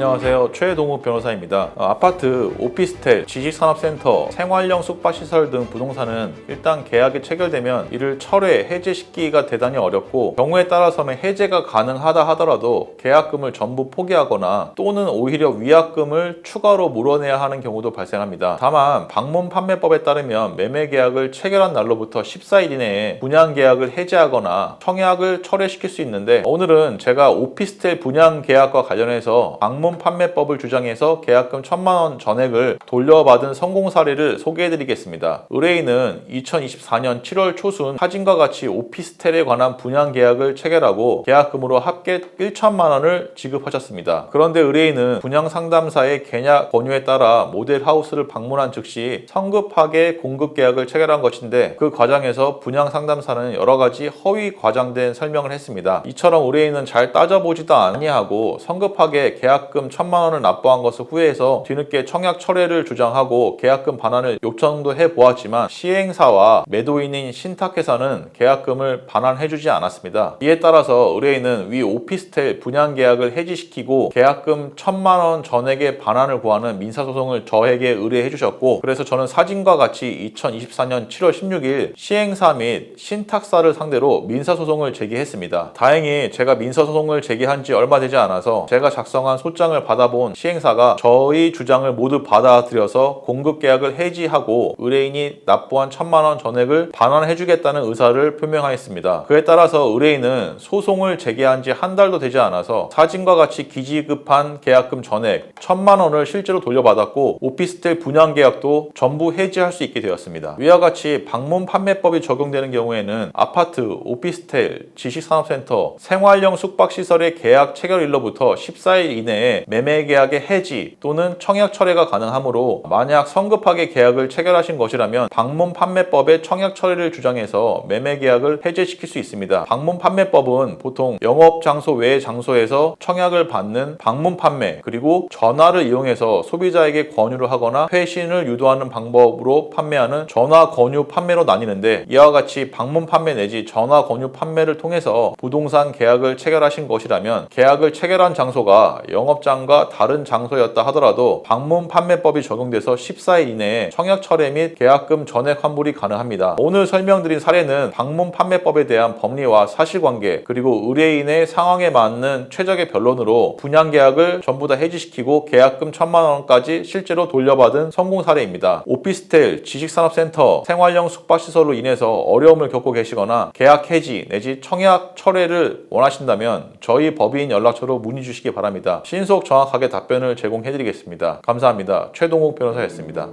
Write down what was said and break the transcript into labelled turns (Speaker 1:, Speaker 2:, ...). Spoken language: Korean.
Speaker 1: 안녕하세요. 최동욱 변호사입니다. 어, 아파트, 오피스텔, 지식산업센터, 생활형 숙박시설 등 부동산은 일단 계약이 체결되면 이를 철회, 해제시키기가 대단히 어렵고 경우에 따라서는 해제가 가능하다 하더라도 계약금을 전부 포기하거나 또는 오히려 위약금을 추가로 물어내야 하는 경우도 발생합니다. 다만 방문 판매법에 따르면 매매 계약을 체결한 날로부터 14일 이내에 분양 계약을 해제하거나 청약을 철회시킬 수 있는데 오늘은 제가 오피스텔 분양 계약과 관련해서 방문 판매법을 주장해서 계약금 1천만 원 전액을 돌려받은 성공 사례를 소개해 드리겠습니다. 의뢰인은 2024년 7월 초순 사진과 같이 오피스텔에 관한 분양 계약을 체결하고 계약금으로 합계 1천만 원을 지급하셨습니다. 그런데 의뢰인은 분양 상담사의 계약 권유에 따라 모델 하우스를 방문한 즉시 성급하게 공급 계약을 체결한 것인데 그 과정에서 분양 상담사는 여러 가지 허위 과장된 설명을 했습니다. 이처럼 의뢰인은 잘 따져보지도 아니하고 성급하게 계약금 천만 원을 납부한 것을 후회해서 뒤늦게 청약 철회를 주장하고 계약금 반환을 요청도 해 보았지만 시행사와 매도인인 신탁회사는 계약금을 반환해주지 않았습니다. 이에 따라서 의뢰인은 위 오피스텔 분양 계약을 해지시키고 계약금 천만 원 전액의 반환을 구하는 민사소송을 저에게 의뢰해 주셨고 그래서 저는 사진과 같이 2024년 7월 16일 시행사 및 신탁사를 상대로 민사소송을 제기했습니다. 다행히 제가 민사소송을 제기한 지 얼마 되지 않아서 제가 작성한 소장 을 받아본 시행사가 저희 주장을 모두 받아들여서 공급 계약을 해지하고 의뢰인이 납부한 천만 원 전액을 반환해주겠다는 의사를 표명하였습니다. 그에 따라서 의뢰인은 소송을 제기한 지 한 달도 되지 않아서 사진과 같이 기지급한 계약금 전액 천만 원을 실제로 돌려받았고 오피스텔 분양 계약도 전부 해지할 수 있게 되었습니다. 위와 같이 방문 판매법이 적용되는 경우에는 아파트, 오피스텔, 지식산업센터, 생활형 숙박시설의 계약 체결일로부터 14일 이내에 매매 계약의 해지 또는 청약 철회가 가능하므로 만약 성급하게 계약을 체결하신 것이라면 방문 판매법의 청약 철회를 주장해서 매매 계약을 해제시킬 수 있습니다. 방문 판매법은 보통 영업 장소 외의 장소에서 청약을 받는 방문 판매 그리고 전화를 이용해서 소비자에게 권유를 하거나 회신을 유도하는 방법으로 판매하는 전화 권유 판매로 나뉘는데 이와 같이 방문 판매 내지 전화 권유 판매를 통해서 부동산 계약을 체결하신 것이라면 계약을 체결한 장소가 영업 장과 다른 장소였다 하더라도 방문 판매법이 적용돼서 14일 이내에 청약 철회 및 계약금 전액 환불이 가능합니다. 오늘 설명드린 사례는 방문 판매법에 대한 법리와 사실관계 그리고 의뢰인의 상황에 맞는 최적의 변론으로 분양 계약을 전부 다 해지시키고 계약금 천만 원까지 실제로 돌려받은 성공 사례입니다. 오피스텔, 지식산업센터, 생활형 숙박시설로 인해서 어려움을 겪고 계시거나 계약 해지 내지 청약 철회를 원하신다면 저희 법인 연락처로 문의 주시기 바랍니다. 신속 정확하게 답변을 제공해드리겠습니다. 감사합니다. 최동욱 변호사였습니다.